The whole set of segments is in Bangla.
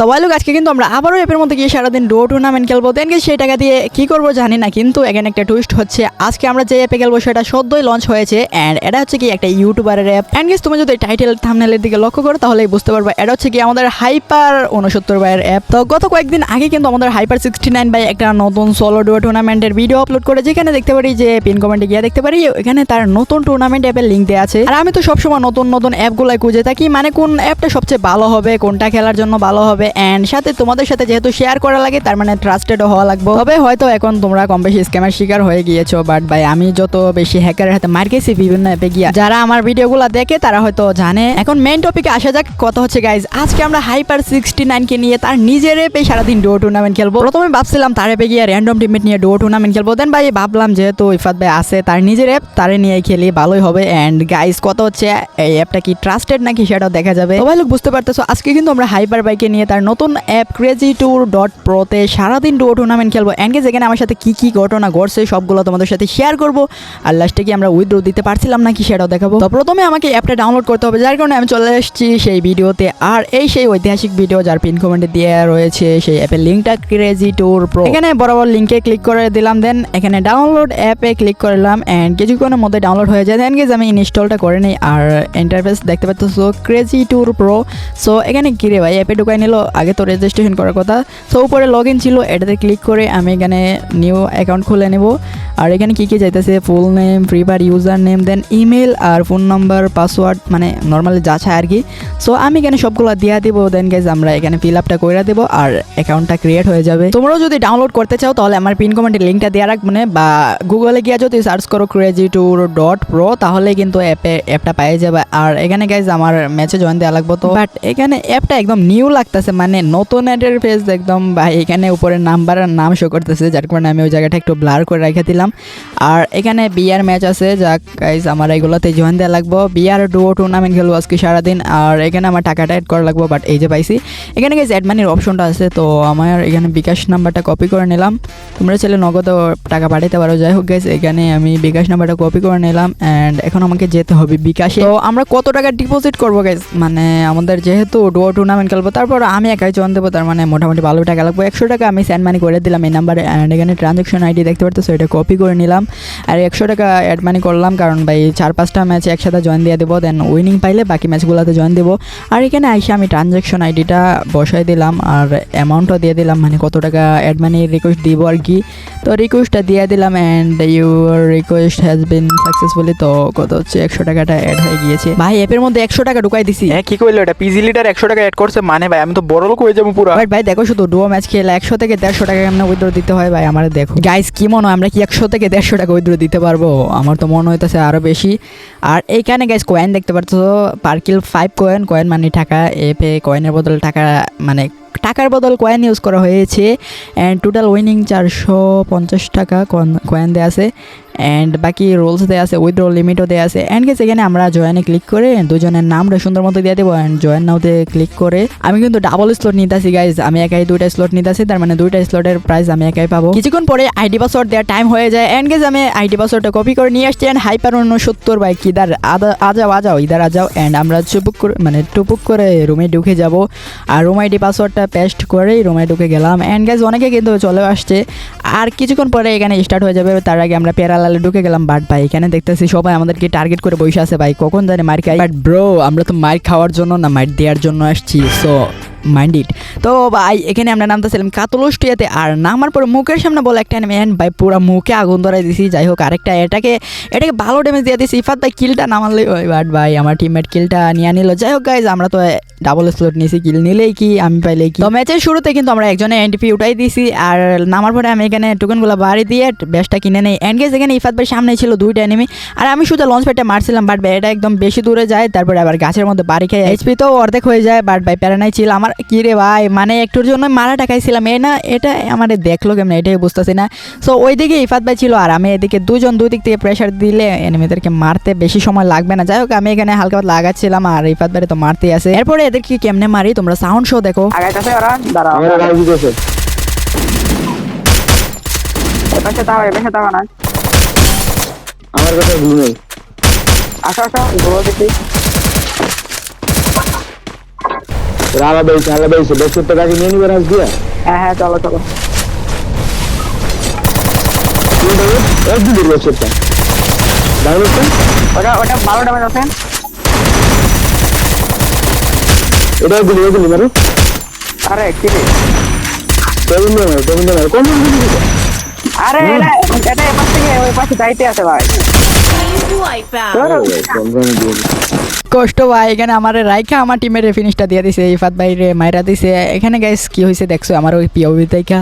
তো লোক, আজকে কিন্তু আমরা আবারও অ্যাপের মধ্যে গিয়ে সারাদিন ডো টুর্নামেন্ট খেলব। দেন সেই টাকা দিয়ে কী করব জানি না, কিন্তু এখানে একটা টুইস্ট হচ্ছে, আজকে আমরা যে অ্যাপে খেলব সেটা সদ্যই লঞ্চ হয়েছে অ্যান্ড এটা হচ্ছে কি একটা ইউটিউবারের অ্যাপ অ্যান্ড গেস তুমি যদি টাইটেল থামনেলের দিকে লক্ষ্য করো, তাহলেই বুঝতে পারবে, এটা হচ্ছে কি আমাদের হাইপার উনসত্তর বাইয়ের অ্যাপ তো গত কয়েকদিন আগে কিন্তু আমাদের হাইপার সিক্সটি নাইন বাই একটা নতুন সোলো ডো টুর্নামেন্টের ভিডিও আপলোড করে যেখানে দেখতে পারি যে পিন কমেন্টে গিয়ে দেখতে পারি, এখানে তার নতুন টুর্নামেন্ট অ্যাপের লিঙ্ক দেওয়া আছে। আর আমি তো সবসময় নতুন নতুন অ্যাপগুলো খুঁজে থাকি মানে কোন অ্যাপটা সবচেয়ে ভালো হবে, কোনটা খেলার জন্য ভালো হবে অ্যান্ড সাথে তোমাদের সাথে যেহেতু শেয়ার করা লাগে, তার মানে ট্রাস্টেডও হওয়া লাগবে। তবে হয়তো এখন তোমরা কম বেশি স্ক্যামের শিকার হয়ে গিয়েছো বাট ভাই, আমি যত বেশি হ্যাকারের হাতে মার গেছি বিভিন্ন অ্যাপে গিয়া, যারা আমার ভিডিওগুলো দেখে তারা হয়তো জানে। এখন মেন টপিকে আসা যাক কথা হচ্ছে গাইজ আজকে আমরা হাইপার সিক্সটি নাইনকে নিয়ে তার নিজের অ্যাপে সারাদিন ডো টুর্নামেন্ট খেলব। প্রথমে ভাবছিলাম তার অ্যাপে গিয়ে র্যান্ডম টিমমেট নিয়ে ডো টুর্নামেন্ট খেলব দেন ভাই, ভাবলাম যেহেতু ইফাত ভাই আছে তার নিজের অ্যাপ তারে নিয়ে খেলি, ভালোই হবে। অ্যান্ড গাইজ কত হচ্ছে, এই অ্যাপটা কি ট্রাস্টেড নাকি সেটাও দেখা যাবে। ভাই লোক বুঝতে পারতেছো, আজকে কিন্তু আমরা হাইপার বাইকে নিয়ে তার নতুন অ্যাপ ক্রেজি ট্যুর ডট প্রোতে সারাদিন ডো টুর্নামেন্ট খেলব। অ্যান্ড গেস এখানে আমার সাথে কী কী ঘটনা ঘটছে, সবগুলো তোমাদের সাথে শেয়ার করব। আর লাস্টে কি আমরা উইথড্র দিতে পারছিলাম নাকি সেটাও দেখাবো। তো প্রথমে আমাকে অ্যাপটা ডাউনলোড করতে হবে। যার কারণে আমি চলে এসেছি সেই ভিডিওতে। আর এই সেই ঐতিহাসিক ভিডিও যার পিন কমেন্টে দেওয়া রয়েছে, সেই অ্যাপের লিঙ্কটা ক্রেজি ট্যুর প্রো এখানে বরাবর লিঙ্কে ক্লিক করে দিলাম। দেন এখানে ডাউনলোড অ্যাপে ক্লিক করলাম। অ্যান্ড কিছুক্ষণের মধ্যে ডাউনলোড হয়ে যায়। দেন গেজ আমি ইনস্টলটা করে নিই। আর ইন্টারফেস দেখতে পাচ্ছ ক্রেজি ট্যুর প্রো সো এখানে কি রে ভাই? অ্যাপে ঢুকাই নিল। আগে তো রেজিস্ট্রেশন করার কথা। সো উপরে লগ ইন ছিল, এটাতে ক্লিক করে আমি এখানে নিউ অ্যাকাউন্ট খুলে নেব। আর এখানে কী কী চাইতেছে full name free fire user name then email আর ফোন নাম্বার পাসওয়ার্ড মানে নর্মালি যা চায় আর কি। সো আমি এখানে সবগুলো দিয়া দিব দেন গেজ আমরা এখানে ফিল আপটা করে দেবো আর অ্যাকাউন্টটা ক্রিয়েট হয়ে যাবে। তোমরাও যদি ডাউনলোড করতে চাও, তাহলে আমার পিন কমেন্টের লিঙ্কটা দেওয়া রাখব না, বা গুগলে গিয়ে যদি সার্চ করো ক্রেজি ট্যুর ডট প্রো তাহলে কিন্তু অ্যাপে অ্যাপটা পেয়ে যাবে। আর এখানে গাইজ আমার ম্যাচে জয়েন দেওয়া লাগবে তো। বাট এখানে অ্যাপটা একদম নিউ লাগতেছে মানে নতুন অ্যাডের পেজ একদম, ভাই, এখানে উপরে নাম্বার আর নাম শো করতেছে, যার কারণে আমি ওই জায়গাটা একটু ব্লার করে রেখে দিলাম। আর এখানে বিয়ার ম্যাচ আছে যা গাইজ আমার এগুলোতে জয়েন দেওয়া লাগবো। বিয়ার ডুও টুর্নামেন্ট খেলব আজকে সারাদিন, আর এখানে আমার টাকাটা অ্যাড করা লাগবো বাট এই যে পাইছি। এখানে গাইজ অ্যাড মানির অপশনটা আছে, তো আমার এখানে বিকাশ নাম্বারটা কপি করে নিলাম। তোমরা চাইলে নগদও টাকা পাঠাতে পারো, যাই হোক গাইজ এখানে আমি বিকাশ নাম্বারটা কপি করে নিলাম অ্যান্ড এখন আমাকে যেতে হবে বিকাশে। তো আমরা কত টাকা ডিপোজিট করব গাইজ মানে আমাদের যেহেতু ডুও টুর্নামেন্ট খেলব, তারপর আমি একাই জয়েন দেবো, তার মানে মোটামুটি ভালো টাকা লাগবে। একশো টাকা আমি সেন্ড মানি করে দিলাম এই নাম্বারে অ্যান্ড এখানে ট্রানজ্যাকশন আইডি দেখতে পারতো এটা কপি করে নিলাম। আর একশো টাকা অ্যাড মানি করলাম, কারণ ভাই চার পাঁচটা ম্যাচ একসাথে জয়েন দিয়ে দেবো দেন উইনিং পাইলে বাকি ম্যাচগুলোতে জয়েন দেবো। আর এখানে আইসে আমি ট্রানজ্যাকশন আইডিটা বসাই দিলাম, আর অ্যামাউন্টও দিয়ে দিলাম মানে কত টাকা অ্যাড মানি রিকোয়েস্ট দিব আর কি। তো রিকোয়েস্টটা দিয়ে দিলাম and your request has been successfully তো কত হচ্ছে, একশো টাকাটা অ্যাড হয়ে গিয়েছে। ভাই অ্যাপের মধ্যে একশো টাকা ঢুকাই দিছি। হ্যাঁ কি করল এটা পিজি লিটার একশো টাকা অ্যাড করছে মানে ভাই, আমি তো বড় লোক হয়ে যাব পুরো। বাট ভাই, দেখো শুধু ডুয়ো ম্যাচ খেলে একশো থেকে দেড়শো টাকা কেমন উইথড্র দিতে হয় ভাই? আমার দেখো। গাইস কি মনে হয় আমরা কি একশো থেকে দেড়শো টাকা উইথড্র দিতে পারব? আমার তো মনে হইতেছে আরও বেশি। আর এইখানে গাইস কয়েন দেখতে পারতো পার্কিল ফাইভ কয়েন কয়েন মানে টাকা এপে কয়েনের বদলে টাকা মানে টাকার বদল কয়েন ইউজ করা হয়েছে অ্যান্ড টোটাল উইনিং চারশো পঞ্চাশ টাকা কয়েন দেওয়া আছে অ্যান্ড বাকি রোলস দেওয়া আছে উইথড্র লিমিটও দেওয়া আছে অ্যান্ড গেছে এখানে আমরা জয়েনে ক্লিক করে দুজনের নামটা সুন্দর মতো দিয়ে দেবো অ্যান্ড জয়েন নাওতে ক্লিক করে আমি কিন্তু ডাবল স্লট নিতেছি গাইজ আমি একাই দুইটা স্লট নিতেছি, তার মানে দুইটা স্লটের প্রাইস আমি একাই পাবো। কিছুক্ষণ পরে আইডি পাসওয়ার্ড দেওয়ার টাইম হয়ে যায় অ্যান্ড গেছে আমি আইডি পাসওয়ার্ডটা কপি করে নিয়ে আসছি অ্যান্ড হাইপার উনসত্তর বাইক আদা, আজাও আজাও ইদার আজাও অ্যান্ড আমরা চুপুক করে মানে টুপুক করে রুমে ঢুকে যাব। আর রুম আইডি পাসওয়ার্ডটা পেস্ট করেই রুমে ঢুকে গেলাম। অ্যান্ড গাইজ অনেকে কিন্তু চলে আসছে। আর কিছুক্ষণ পরে এখানে স্টার্ট হয়ে যাবে। তার আগে আমরা প্যারালালে ঢুকে গেলাম বাট ভাই, এখানে দেখতেছি সবাই আমাদেরকে টার্গেট করে বসে আছে ভাই। কখন জানে মার খাই বাট ব্রো আমরা তো মার খাওয়ার জন্য না মার দেওয়ার জন্য আসছি। সো মাইন্ড ইট তো ভাই, এখানে আমরা নামতেছিলাম কাতলস্টিয়াতে আর নামার পরে মুখের সামনে বলে একটা ম্যান ভাই, পুরো মুখে আগুন ধরাই দিছি। যাই হোক, আরেকটা এটাকে এটাকে ভালো ড্যামেজ দিয়ে দিছি। ইফাত ভাই কিলটা নামালে ওই বাট ভাই, আমার টিমমেট কিলটা নিয়ে নিল। যাই হোক গাইজ আমরা তো ডাবল স্লট নিয়েছি কিল নিলেই কি, আমি পাইলেই কি। তো ম্যাচের শুরুতে কিন্তু আমরা একজনে এনটিপি উঠাই দিয়েছি আর নামার পরে আমি এখানে টোকেনগুলো বাড়ি দিয়ে বেশটা কিনে নেই। এনগেজ এখানে ইফাত ভাই সামনে ছিল দুইটা এনিমি আর আমি শুধু লঞ্চ প্যাডটা মারছিলাম বাট এটা একদম বেশি দূরে যায়। তারপরে আবার গাছের মধ্যে বাড়ি খেয়ে এইচপি তো অর্ধেক হয়ে যায় বাট ভাই প্যারানাই ছিল। আমার কি রে ভাই মানে একটুর জন্য মারা টাকাইছিলাম এ না এটা আমাদের দেখল কেমন? এটাই বুঝতেছি না। সো ওইদিকে ইফাত ভাই ছিল আর আমি এদিকে দুজন দুই দিক থেকে প্রেশার দিলে এনিমিদেরকে মারতে বেশি সময় লাগবে না। যাই হোক আমি এখানে হালকা লাগাচ্ছিলাম আর ইফাত ভাই তো মারতেই আছে। এরপরে এদেরকে কেমনে মারি? তোমরা সাউন্ড শো দেখো। আগাইতেছে ওরা দাঁড়াও। আমার এপাশে তাও এপাশে তাও না। আমার কথা ভুল নেই। আসো আসো দেখি। তোরা আলাদা হয়েছে আলাদা হয়েছে বেসুরটা কাছে নিয়ে নিবে রাজ দিয়া? হ্যাঁ হ্যাঁ চলো চলো। এক দিন বেসুরটা ডাউন ওটা ওটা বারো ড্যামেজ আছে। এটা দিলি এটা মারো। আরে কি রে? টেবিল মারো টেবিল মারো? কোন দিকে আরে এটা এটা এপাশ থেকে ওই পাশে যাইতে আছে ভাই। কষ্ট ভাই এখানে আমার রাইখা আমার টিমের ফিনিশটা দিয়ে দিছে, ইফাত ভাই রে মাইরা দিছে। এখানে গাইস কি হয়েছে দেখছ আমার ওই পিওভি থেকে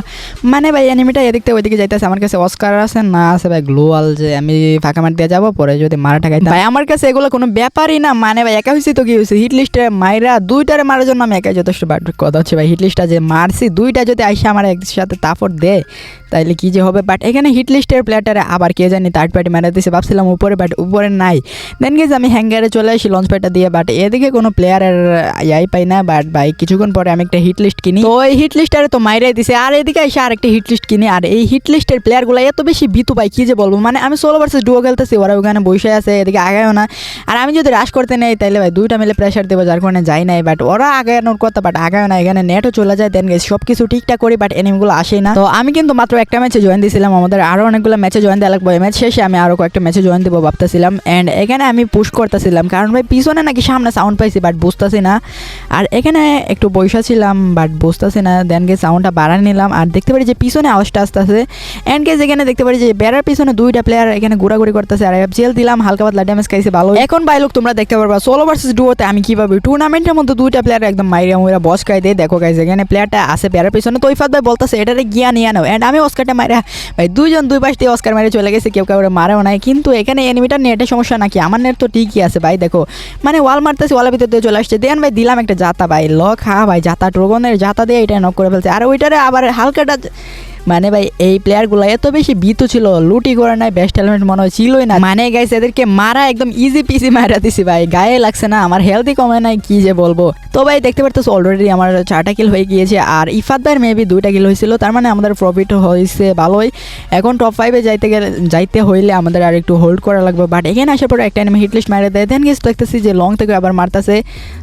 মানে ভাই এনিমিটা এদিক থেকে ওইদিকে যাইতেছে, আমার কাছে অস্কার আছে, না আছে ভাই গ্লোয়াল যে আমি ফাঁকা মার দিয়ে যাব, পরে যদি মারা টাকাই ভাই, আমার কাছে এগুলো কোনো ব্যাপারই না মানে ভাই, একা হয়েছে তো কি হয়েছে হিট লিস্টে মাইরা দুইটারে মারার জন্য আমি একাই যথেষ্ট বাট কথা হচ্ছে ভাই হিট লিস্টটা যে মারছি, দুইটা যদি আইসে আমার একসাথে তাফর দেয় তাইলে কি যে হবে? বাট এখানে হিট লিস্টের প্লেয়ারটারে আবার কে জানি থার্ড পার্টি মেরে দিছে, ভাবছিলাম উপরে বাট উপরে নাই। দেন গেছে আমি হ্যাঙ্গারে চলে আসি লঞ্চ প্যাডটা দিয়ে বাট এদিকে কোনো প্লেয়ারের ইয়াই পাই না বাট ভাই, কিছুক্ষণ পরে আমি একটা হিট লিস্ট কিনি। তো এই হিট লিস্টারে তো মাইরাই দিছে, আর এদিকে এসে আর একটা হিট লিস্ট কিনি, আর এই হিট লিস্টের প্লেয়ারগুলো এত বেশি ভীতু পাই কি যে বলব? মানে আমি ষোলো ভার্সেস ডুয়ো খেলতেছি, ওরা ওখানে বসে আছে, এদিকে আগায়ও না। আর আমি যদি রাশ করতে নেই তাহলে ভাই, দুইটা মিলে প্রেশার দেবো, যার কারণে যাই নাই। বাট ওরা আগানোর কথা বাট আগায় না, এখানে নেটও চলে যায় দেন গেছে সব কিছু ঠিকঠাক করি বাট এনিমিগুলো আসেই না। তো আমি কিন্তু মাত্র একটা ম্যাচে জয়েন দিয়েছিলাম আমাদের আরও অনেকগুলো ম্যাচে জয়েন দেওয়া লাগবে। ম্যাচ শেষে আমি আরও কয়েকটা ম্যাচে জয়েন দেবো ভাবতেছিলাম। অ্যান্ড এখানে আমি পুশ করতেছিলাম, কারণ ভাই পিছনে নাকি সামনে সাউন্ড পাইছি বাট বুঝতেছি না। আর এখানে একটু বৈশা ছিলাম বাট বুঝতেছি না। দেন গিয়ে সাউন্ডটা বাড়ায় নিলাম, আর দেখতে পারি যে পিছনে আওয়াজটা আসতেছে। অ্যান্ড গেজ এখানে দেখতে পারি যে বেড়ার পিছনে দুইটা প্লেয়ার এখানে ঘোরাঘুরি করতেছে, আর এফজিএল দিলাম, হালকা পাতলা ড্যামেজ খাইছে ভালো এখন ভাই লোক, তোমরা দেখতে পারবা সোলো ভার্সেস ডুয়োতে আমি কীভাবে টুর্নামেন্টের মধ্যে দুইটা প্লেয়ার একদম মাইরা মুইরা বস খাই দিয়ে দেখো গাইছে এখানে প্লেয়ারটা আছে বেড়ার পিছনে। তো ভাই বলতেছে, এটারে গিয়া নিয়ে নাও। অ্যান্ড আমি অস্কারটা মারা ভাই দুজন দুই পাশ দিয়ে অস্কার মেরে চলে গেছে, কেউ কেউ মারাও নাই। কিন্তু এখানে এনিমিটার নেটের সমস্যা নাকি? আমার নেট তো ঠিকই আছে, ভাই, দেখো। মানে ওয়াল মারতেছে ওয়ালের ভিতর দিয়ে চলে আসছে। দেন ভাই, দিলাম একটা জাতা, ভাই, লক, হা, ভাই, জাতা, ড্রগনের জাতা দিয়ে এটা নক করে ফেলছে। আর ওইটারে আবার হালকাটা মানে ভাই, এই প্লেয়ারগুলো এত বেশি বিতু ছিল, লুটি করে নাই বেস্ট এলিমেন্ট মনে হয় ছিলই না। মানে গাইছে এদেরকে মারা একদম ইজি পিসি মারা দিছি ভাই, গায়ে লাগছে না, আমার হেলদি কমে নাই, কি যে বলব। তো ভাই, দেখতে পারতেছো অলরেডি আমার চারটা কিল হয়ে গিয়েছে, আর ইফাদ্দার মেবি দুইটা কিল হয়েছিল, তার মানে আমাদের প্রফিট হয়েছে ভালোই। এখন টপ ফাইভে যাইতে গেলে, যাইতে হইলে আমাদের আর একটু হোল্ড করা লাগবে বাট এখানে আসার পর একটা এনিমি হিটলিস্ট মারে দেয়। দেন গেছে দেখতেছি যে লং থেকে আবার মারতেছে।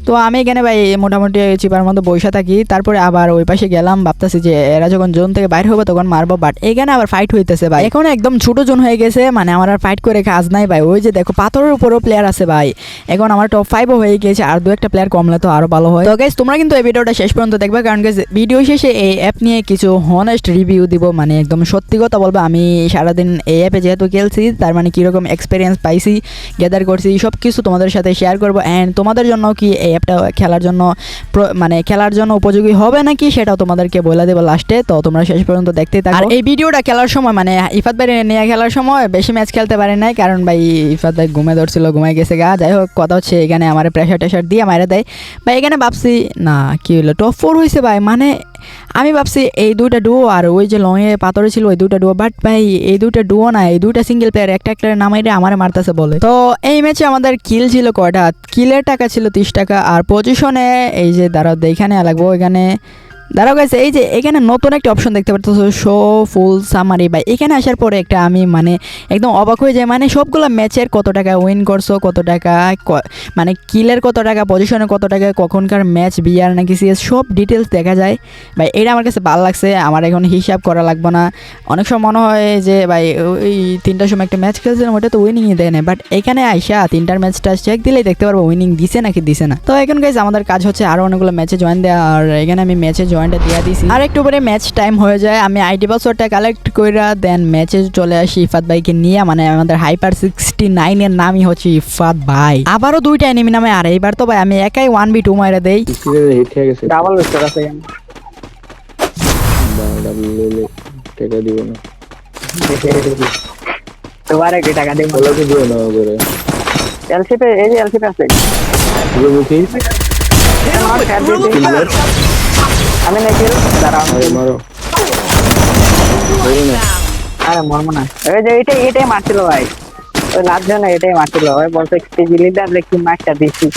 তো আমি এখানে ভাই, মোটামুটি চিপার মধ্যে বসে থাকি, তারপরে আবার ওই পাশে গেলাম, ভাবতেছি যে এরা যখন জোন থেকে বাইরে হবে তখন মারবো বাট এখানে আবার ফাইট হইতেছে ভাই। এখন একদম ছোট জোন হয়ে গেছে মানে আমার আর ফাইট করে কাজ নাই ভাই। ওই যে দেখো, পাথরের উপরও প্লেয়ার আছে ভাই। এখন আমার টপ ফাইভও হয়ে গেছে, আর দু একটা প্লেয়ার কমলে তো আরও ভালো হয়। তো গাইজ তোমরা কিন্তু এই ভিডিওটা শেষ পর্যন্ত দেখবে, কারণ ভিডিও শেষে এই অ্যাপ নিয়ে কিছু হনেস্ট রিভিউ দিব মানে একদম সত্যি কথা বলব, আমি সারাদিন এই অ্যাপে যেহেতু খেলছি, তার মানে কীরকম এক্সপিরিয়েন্স পাইছি গ্যাদার করছি সব কিছু তোমাদের সাথে শেয়ার করব অ্যান্ড তোমাদের জন্য কি এই অ্যাপটা খেলার জন্য মানে খেলার জন্য উপযোগী হবে নাকি, সেটাও তোমাদেরকে বলে দেবো লাস্টে তো তোমরা শেষ পর্যন্ত দেখতেই থাকো। আর এই ভিডিওটা খেলার সময় মানে ইফাত ভাই নিয়ে খেলার সময় বেশি ম্যাচ খেলতে পারে নাই, কারণ ভাই ইফাত ভাই ঘুমে ধরছিল ঘুমাই গেছে গা। যাই হোক, কথা হচ্ছে এখানে আমার প্রেশার টেশার দিয়ে মারা দেয়। ভাই, এখানে ভাবছি, না, কি হলো? টপ ফোর হয়েছে ভাই মানে আমি ভাবছি এই দুইটা ডুয়ো আর ওই যে লংয়ে পাথরে ছিল ওই দুইটা ডুয়ো বাট ভাই, এই দুইটা ডুয়ো না, এই দুইটা সিঙ্গেল প্লেয়ার একটা একটা নামাইরে আমার মারতেছে বলে। তো এই ম্যাচে আমাদের কিল ছিল কয়টা? কিলের টাকা ছিল তিরিশ টাকা, আর পজিশনে এই যে দাঁড়াও এইখানে লাগবো, এখানে দাঁড়াও গেছে এই যে এখানে নতুন একটা অপশন দেখতে পাচ্ছ শো ফুল সামারি বা এখানে আসার পরে একটা আমি মানে একদম অবাক হয়ে যায় মানে সবগুলো ম্যাচের কত টাকা উইন করছ, কত টাকা মানে কিলের কত টাকা পজিশনে কত টাকা, কখনকার ম্যাচ বিয়ার নাকি সিএস সব ডিটেলস দেখা যায়। ভাই, এটা আমার কাছে ভালো লাগছে, আমার এখন হিসাব করা লাগবে না। অনেক সময় মনে হয় যে, ভাই, ওই তিনটার সময় একটা ম্যাচ খেলছিলাম, ওটা তো উইনিংই দেয় না বাট এখানে আইসা তিনটার ম্যাচটা চেক দিলেই দেখতে পারব উইনিং দিছে নাকি দিছে না। তো এখন গাইজ আমাদের কাজ হচ্ছে আরও অনেকগুলো ম্যাচে জয়েন দেওয়া আর এখানে আমি ম্যাচে জয়েনটা দিয়ে দিছি। আর একটু পরে ম্যাচ টাইম হয়ে যায় আমি আইডি পাসওয়ার্ডটা কালেক্ট কইরা দেন ম্যাচে চলে আসি ইফাত ভাইকে নিয়ে মানে আমাদের হাইপার সিক্সটি নাইনের নামই হচ্ছে ইফাত ভাই। আবারও দুইটা এনিমি নামে আর এইবার তো ভাই আমি একাই ওয়ান বি টু মাইরা দেই। হিট হয়ে ডাবল বেস্টার আছে এখানে টাকা দিব? না তোমার কি টাকা দেবো বলো কি দিও না করে এলসিপে এই যে এলসিপে আছে। আমি নাকি দাঁড়াও মারো। না। আরে মরবো না। এই যে এটাই এটাই মারছিল ভাই। ওই লাস্ট জন্য এটাই মারছিল। ওই বলছে লিডার দেখি মাছটা দিছি।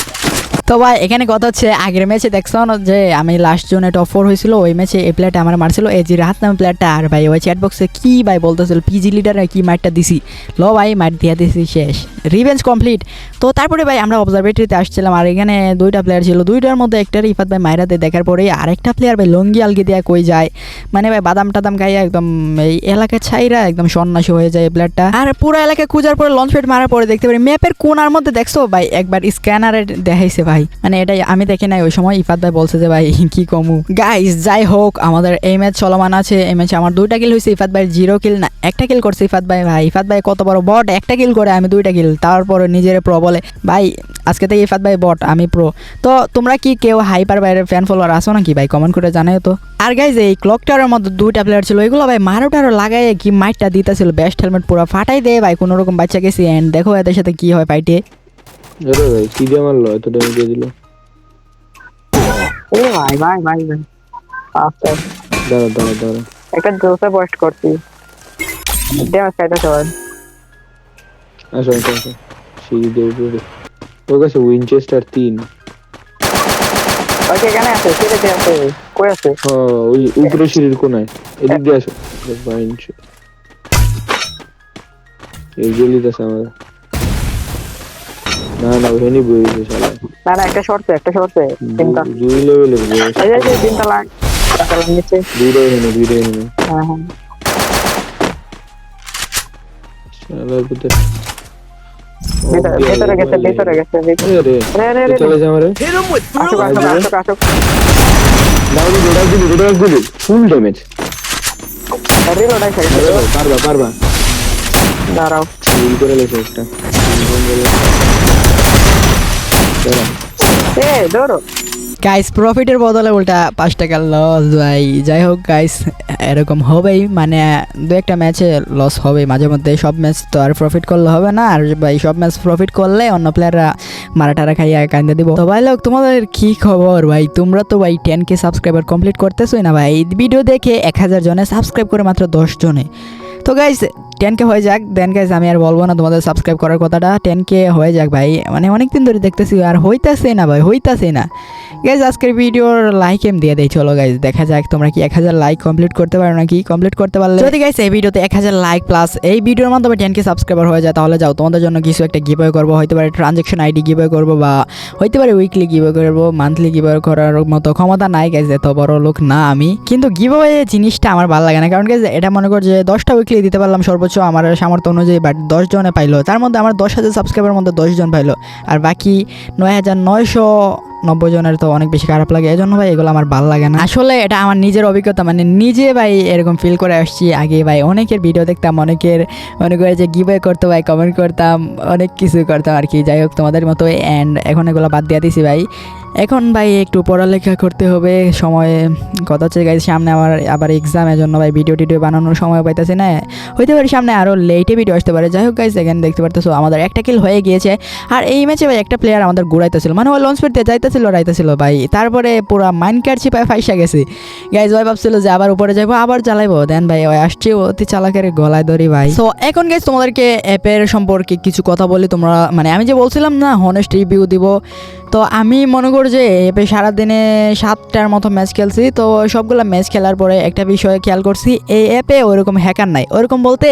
তো ভাই, এখানে কথা হচ্ছে, আগের ম্যাচে দেখছ যে আমি লাস্ট জোনে টপ ফোর হয়েছিল, ওই ম্যাচে এই প্লেয়ারটা আমার মারছিল, এই যে রাহাত নামে প্লেয়ারটা আর ভাই, ওই চ্যাট বক্সে কি ভাই বলতেছিল পিজি লিডারে কি মাইটটা দিছি? ল ভাই মাইট দিয়ে দিছি, শেষ। রিভেঞ্জ কমপ্লিট তো তারপরে ভাই, আমরা অবজারভেটরিতে আসছিলাম, আর এখানে দুইটা প্লেয়ার ছিল, দুইটার মধ্যে একটা ইফাত ভাই মাইরাতে দেখার পরে আরেকটা প্লেয়ার ভাই লঙ্গি আলগি দেয়া কই যায়। মানে ভাই, বাদাম টাদাম খাইয়া একদম এই এলাকার ছাইরা একদম সন্ন্যাসী হয়ে যায় প্লেয়ারটা আর পুরো এলাকায় খুঁজার পরে লঞ্চ প্যাড মারার পরে দেখতে পারি ম্যাপের কোনার মধ্যে দেখছ ভাই, একবার স্ক্যানারে দেখাইছে ভাই। মানে এটাই, আমি দেখি নাই, ওই সময় ইফাত ভাই বলছে যে, ভাই, কি কমু? গাইস যাই হোক, আমাদের এই ম্যাচ চলমান আছে, এই ম্যাচে আমার দুইটা কিল হয়েছে ইফাত ভাই জিরো কিল না, একটা কিল করছে ইফাত ভাই ভাই, ইফাত ভাই কত বড় বট একটা কিল করে আমি দুইটা কিল তারপরে নিজের প্রো বলে, ভাই, আজকে থেকে ইফাত ভাই বট আমি প্রো তো তোমরা কি কেউ হাইপার বাইরের ফ্যান ফলোয়ার আসো নাকি ভাই? কমেন্ট করে জানাই তো। আর গাইজ এই ক্লক টাওয়ারের মধ্যে দুইটা প্লেয়ার ছিল, এগুলো ভাই মারো টারো লাগাই কি মাইটটা দিতেছিল বেস্ট হেলমেট পুরো ফাটাই দেয় ভাই, কোনোরকম বাচ্চা গেছি এন্ড দেখো এদের সাথে কি হয় ফাইটে আরে ভাই কি দিয়ে মারলো এত ড্যামেজ দিয়ে দিল। এ ভাই ভাই ভাই ভাই। আচ্ছা। দাঁড়া দাঁড়া দাঁড়া। একটা জোসে পোস্ট করছি। ড্যামেজ খাইতেছে ভাই আসো আসো আসো। সিঁড়ি দিয়ে উপরে ওর কাছে উইনচেস্টার তিন। ওকে এখানে আছে সিরিজে আছে? কই আছে? হ্যাঁ ওই উপরে সিঁড়ির কোনায়। এদিক দিয়ে আসো। বাইঞ্চ এই গলিতে আছে আমাদের। না না ওখানেই বই দিতে শালা। না না একটা শর্টে একটা শর্টে তিনটা। দুই লেভেলের বই। এই যে তিনটা লাগ তিনটা লাগ নিচে দুইটা এখানে দুইটা এখানে হ্যাঁ হ্যাঁ শালার ভিতরে ভিতরে ভিতরে গেছে ভিতরে গেছে ভিতরে। আরে রে রে রে চলে যা আমারে। আসুক আসুক আসুক আসুক। দাউনি গোড়া গুলি গোড়া গুলি ফুল ড্যামেজ রিলোড আছে পারবা পারবা। দাঁড়াও। করে লেছে একটা। গাইস প্রফিটের বদলে উল্টা পাঁচ টাকা লস ভাই। যাই হোক গাইস এরকম হবেই। মানে দু একটা ম্যাচে লস হবে মাঝে মধ্যে সব ম্যাচ তো আর প্রফিট করলে হবে না। আর ভাই, সব ম্যাচ প্রফিট করলে অন্য প্লেয়াররা মারা টারা খাইয়া কান্দে দিব। তো ভাই, লোক, তোমাদের কি খবর ভাই? তোমরা তো ভাই টেন কে সাবস্ক্রাইবার কমপ্লিট করতেছোই না ভাই। ভিডিও দেখে এক হাজার জনে সাবস্ক্রাইব করে মাত্র দশ জনে। তো গাইস টেন কে হয়ে যাক। দেন গাইস আমি আর বলব না তোমাদের সাবস্ক্রাইব করার কথাটা। টেন কে হয়ে যাক ভাই। মানে অনেক দিন ধরে দেখতেছি, আর হইতাছে না ভাই হইতাছে না। গাইজ আজকের ভিডিওর লাইক এম দিয়ে দেই, চলো গাইজ দেখা যাক তোমরা কি এক হাজার লাইক কমপ্লিট করতে পারো নাকি? কমপ্লিট করতে পারলে যদি গাইজ এই ভিডিওতে এক হাজার লাইক প্লাস এই ভিডিওর মাধ্যমে টেন কে সাবস্ক্রাইবার হয়ে যায়, তাহলে যাও, তোমাদের জন্য কিছু একটা গিভওয়ে করব। হইতে পারে ট্রানজেকশন আইডি গিভওয়ে করব বা হইতে পারে উইকলি গিভওয়ে করব মান্থলি গিভওয়ে করার মতো ক্ষমতা নাই গাইজ এত বড় লোক না আমি। কিন্তু গিভওয়ে জিনিসটা আমার ভালো লাগে না। কারণ গাইজ এটা মনে কর যে দশটা উইকলি দিতে পারলাম, সর্বোচ্চ আমার সামর্থ্য অনুযায়ী বাট দশ জনে পাইলো। তার মধ্যে আমার দশ হাজার সাবস্ক্রাইবার মধ্যে দশজন পাইলো। আর বাকি নয় হাজার নয়শো নব্বই জনের তো অনেক বেশি খারাপ লাগে। এই জন্য ভাই, এগুলো আমার ভালো লাগে না। আসলে এটা আমার নিজের অভিজ্ঞতা মানে নিজে ভাই এরকম ফিল করে আসছি। আগে ভাই অনেকের ভিডিও দেখতাম, অনেকের মনে করে যে গিভে করতো ভাই কমেন্ট করতাম, অনেক কিছু করতাম আর কি। যাই হোক, তোমাদের মতো অ্যান্ড এখন এগুলো বাদ দিয়ে দিছি ভাই। এখন ভাই একটু পড়ালেখা করতে হবে, সময়ে কথা হচ্ছে গাইজ সামনে আমার আবার এক্সামের জন্য ভাই ভিডিও টিডিও বানানোর সময় পাইতেছি না। হইতে পারে সামনে আরও লেটে ভিডিও আসতে পারে, যাই হোক গাইজ এখানে দেখতে পারতেছো, আমাদের একটা কিল হয়ে গিয়েছে। আর এই ম্যাচে ভাই একটা প্লেয়ার আমাদের ঘুরাইতেছিল মানে ওই লঞ্চ পেতে যাইতেছিল, রাইতেছিল ভাই, তারপরে পুরা মাইন্ড কার্ড চিপায় ফাইসা গেছে। গাইজ ভাই ভাবছিল যে আবার উপরে যাইবো, আবার চালাইবো দেন ভাই ওই আসছে অতি চালাকের গলায় ধরি ভাই। তো এখন গাইজ তোমাদেরকে অ্যাপের সম্পর্কে কিছু কথা বলি, তোমরা মানে আমি যে বলছিলাম না হনেস্ট রিভিউ দিব তো আমি মনে করি যে সারাদিনে সাতটার মতো ম্যাচ খেলছি। তো সবগুলো ম্যাচ খেলার পরে একটা বিষয় খেয়াল করছি, এই অ্যাপে ওরকম হ্যাকার নাই। ওরকম বলতে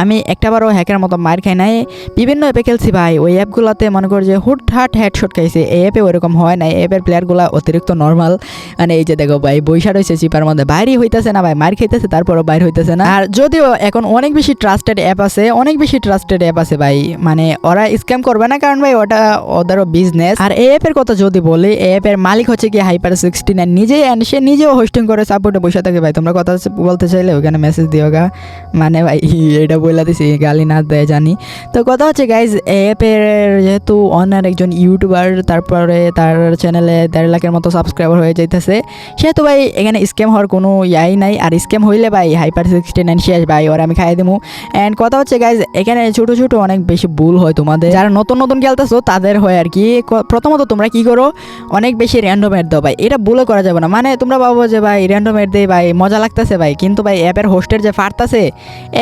আমি একটাবারও হ্যাকার মতো মার খাই নাই। বিভিন্ন অ্যাপে খেলছি ভাই। ওই অ্যাপগুলোতে মনে করি যে হুট হাট হেডশট খাইছে। এই অ্যাপে ওরকম হয় নাই। অ্যাপের প্লেয়ারগুলো অতিরিক্ত নর্মাল মানে এই যে দেখো ভাই বৈশা রয়েছে চিপার মধ্যে। বাইরই হইতেছে না ভাই। মার খাইতেছে, তারপরও বাইর হইতেছে না। আর যদিও এখন অনেক বেশি ট্রাস্টেড অ্যাপ আছে, অনেক বেশি ট্রাস্টেড অ্যাপ আছে ভাই। মানে ওরা স্ক্যাম করবে না, কারণ ভাই ওটা ওদেরও বিজনেস আর এই অ্যাপের কথা যদি বলি, অ্যাপের মালিক হচ্ছে কি হাইপার সিক্সটি নাইন নিজেই and সে নিজেও হোস্টিং করে সাপোর্টে বসে থাকে। ভাই, তোমরা কথা বলতে চাইলে ওখানে মেসেজ দিও গা। মানে ভাই, এটা বলে দিছি, গালি না দেয়, জানি। তো কথা হচ্ছে গাইজ অ্যাপের যেহেতু অনার একজন ইউটিউবার তারপরে তার চ্যানেলে দেড় লাখের মতো সাবস্ক্রাইবার হয়ে যাইতেছে। সেহেতু ভাই, এখানে স্ক্যাম হওয়ার কোনো ইয়াই নাই। আর স্ক্যাম হইলে ভাই হাইপার সিক্সটি নাইন শেষ, ভাই, ওর আমি খাই দেবো অ্যান্ড কথা হচ্ছে গাইজ এখানে ছোটো ছোটো অনেক বেশি ভুল হয় তোমাদের। যারা নতুন নতুন খেলতেছো, তাদের হয় আর কি। ক- প্রথমত প্রথমত তোমরা কি করো? অনেক বেশি র্যান্ডম অ্যাড দাও ভাই। এটা বলে করা যাবে না। মানে তোমরা ভাবো যে ভাই র্যান্ডম অ্যাড দেয় ভাই, মজা লাগতেছে ভাই। কিন্তু ভাই অ্যাপের হোস্টের যে ফাটতাছে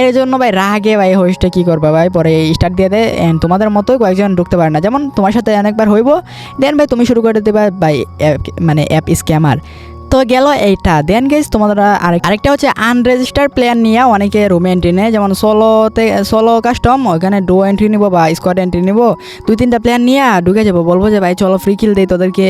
এর জন্য ভাই রাগে ভাই হোস্টে কি করবে ভাই? পরে স্টার্ট দিয়ে দেয় অ্যান্ড তোমাদের মতো কয়েকজন ঢুকতে পারে না। যেমন তোমার সাথে অনেকবার হইব দেন ভাই তুমি শুরু করে দেবা ভাই মানে অ্যাপ স্ক্যামার তো গেল এইটা। দেন গেস তোমাদের আরেক আরেকটা হচ্ছে আনরেজিস্টার প্লেয়ার নিয়ে অনেকে রুম এন্ট্রি নেয়। যেমন সোলোতে সোলো কাস্টম ওখানে ডো এন্ট্রি নিবো বা স্কোয়াড এন্ট্রি নিবো। দুই তিনটা প্লেয়ার নিয়ে ঢুকে যাব। বলব যে, ভাই, চলো ফ্রি খেল দেই তোদেরকে।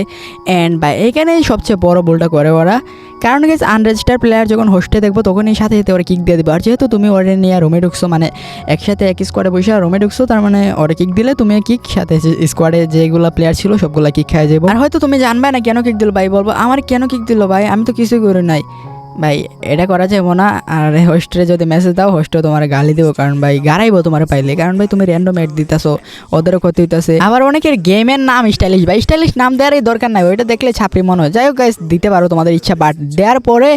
অ্যান্ড ভাই এখানেই সবচেয়ে বড় ভুলটা করে ওরা। কারণ গেছে আনরেজিস্টার প্লেয়ার যখন হোস্টে দেখব, তখনই সাথে সাথে ওরা কিক দিয়ে দেবে। আর যেহেতু তুমি ওরে নিয়ে রুমে ঢুকছো মানে একসাথে এক স্কোয়াডে বসে আর রুমে ঢুকছো, তার মানে ওরে কিক দিলে তুমি কিক সাথে স্কোয়াডে যেগুলো প্লেয়ার ছিল, সবগুলো কিক খাই যাব আর হয়তো তুমি জানবে না কেন কিক দিল ভাই, বলব, আমার কেন কিক দিল ভাই? আমি তো কিছুই করি নাই। ভাই এটা করা যাব না আর হোস্টেলে যদি মেসেজ দাও হোস্টে তোমার গালি দেবো কারণ ভাই গাড়াইবো তোমার পাইলে। কারণ ভাই তুমি র্যান্ডম এড দিতেছো ওদেরও ক্ষতি হইতেছে। আবার অনেকের গেমের নাম স্টাইলিশ ভাই স্টাইলিশ নাম দেওয়ারই দরকার নাই ওইটা দেখলে ছাপড়ি মনে হয়। যাই হোক guys, দিতে পারো তোমাদের ইচ্ছা বাট দেওয়ার পরে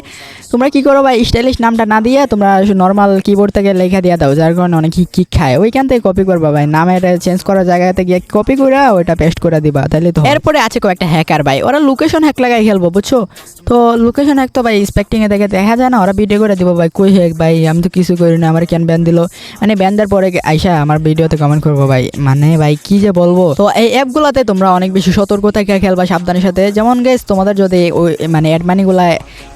তোমরা কি করো ভাই স্টাইলিশ নামটা না দিয়ে তোমরা নর্মাল কিবোর্ড থেকে লেখা দিয়ে দাও যার কারণে অনেক কি খায়। ওইখান থেকে কপি করবা ভাই নামের চেঞ্জ করার জায়গাতে গিয়ে কপি করে ওইটা পেস্ট করে দিবা তাহলে তো এরপরে আছে কয়েকটা হ্যাকার ভাই ওরা লোকেশন হ্যাক লাগাই খেলব বুঝছ? তো লোকেশন হ্যাক তো ভাই স্পেক্টিং এ দেখে যায় না, ওরা ভিডিও করে দিব, ভাই, কই হ্যাক ভাই, আমি তো কিছু করি না। আমার কেন ব্যান দিল? মানে ব্যান দেওয়ার পরে আইসা আমার ভিডিওতে কমেন্ট করব, ভাই মানে ভাই, কি যে বলব? তো এই অ্যাপগুলোতে তোমরা অনেক বেশি সতর্ক থেকে খেলবা সাবধানের সাথে। যেমন গেস তোমাদের যদি ওই মানে অ্যাড মানিগুলো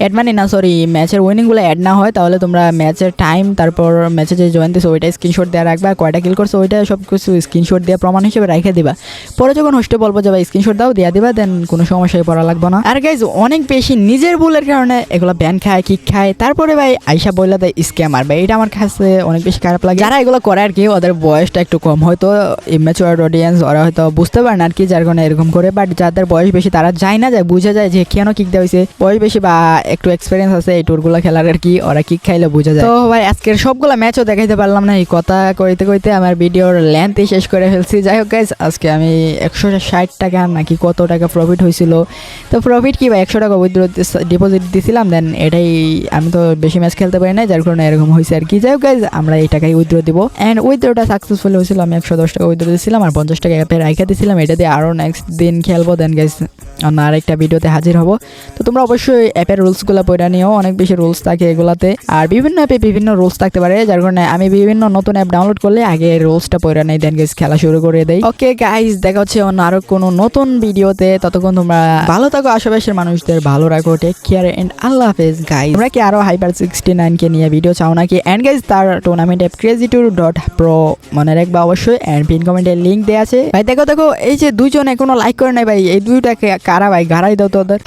অ্যাড মানি না সরি ম্যাচের উইনিংগুলো অ্যাড না হয়, তাহলে তোমরা ম্যাচের টাইম তারপর ম্যাচে যে জয়েন দিছো, ওইটা স্ক্রিনশট দেওয়া রাখবা, কয়টা কিল করছ, ওইটা সব কিছু স্ক্রিনশট দিয়ে প্রমাণ হিসেবে রেখে দিবা। পরে যখন হোস্টে বলব যে, ভাই স্ক্রিনশট দাও, দিয়ে দিবা দেন কোনো সমস্যায় পড়া লাগবে না। আর গাইজ অনেক বেশি নিজের ভুলের কারণে এগুলো ব্যান খায় কিক খায়, তারপরে ভাই আইসা বললে দেয় স্ক্যামার ভাই, এটা আমার কাছে অনেক বেশি খারাপ লাগে। যারা এগুলো করে আর কি, ওদের বয়সটা একটু কম। হয়তো ইমেচুয়ার অডিয়েন্স ওরা হয়তো বুঝতে পারে না আর কি যার কারণে এরকম করে। বাট যাদের বয়স বেশি, তারা যায় না, যায়, বুঝে যায় যে কেন কিক দেওয়া হয়েছে বয়স বেশি বা একটু এক্সপিরিয়েন্স আছে, এই টুরগুলো খেলার আর কি, ওরা কিক খাইলে বুঝে যায়। তো ভাই, আজকের সবগুলো ম্যাচও দেখাইতে পারলাম না। এই কথা কইতে কইতে আমার ভিডিওর লেন্থই শেষ করে ফেলছি। যাই হোক গাইজ আজকে আমি একশো ষাট টাকা নাকি কত টাকা প্রফিট হয়েছিল তো প্রফিট কি ভাই, একশো টাকা ডিপোজিট দিছিলাম দেন এটাই আমি তো বেশি ম্যাচ খেলতে পারি না যার কারণে এরকম হয়েছে আর কি। যাই হোক গাইজ আমরা এই টাকাই উইথড্র দিব। অ্যান্ড উইথড্রটা সাকসেসফুল হয়েছিল, আমি একশো দশ টাকা উইথড্র দিয়েছিলাম আর পঞ্চাশ টাকা অ্যাপে রাইখা দিয়েছিলাম। এটা দিয়ে আরও নেক্সট দিন খেলব। দেন গাইজ অন্য আরেকটা ভিডিওতে হাজির হব। তো তোমরা অবশ্যই অ্যাপের রুলসগুলো পড়ে নিও। অনেক বেশি রুলস থাকে এগুলাতে। আর বিভিন্ন অ্যাপে বিভিন্ন রুলস থাকতে পারে, যার কারণে আমি বিভিন্ন নতুন অ্যাপ ডাউনলোড করলে আগে রুলসটা পড়ে নেই। দেন গাইজ খেলা শুরু করে দেই। ওকে গাইজ দেখা হচ্ছে অন্য আরও কোনো নতুন ভিডিওতে। ততক্ষণ তোমরা ভালো থাকো, আশেপাশের মানুষদের ভালো রাখো। টেক কেয়ার এন্ড আল্লাহ হাফেজ। গাইজ তোমরা কি আরও হাইপার সিক্সটি নাইনকে নিয়ে ভিডিও চাও নাকি? অ্যান্ড গাইজ তার tournament app crazy two dot pro মনে রাখবা অবশ্যই অ্যান্ড পিন কমেন্টের লিঙ্ক দেওয়া আছে। ভাই, দেখো দেখো, এই যে দুজন এখনও লাইক করে নাই ভাই, এই দুইটাকে কারা ভাই? গাড়াই দাও তো ওদের।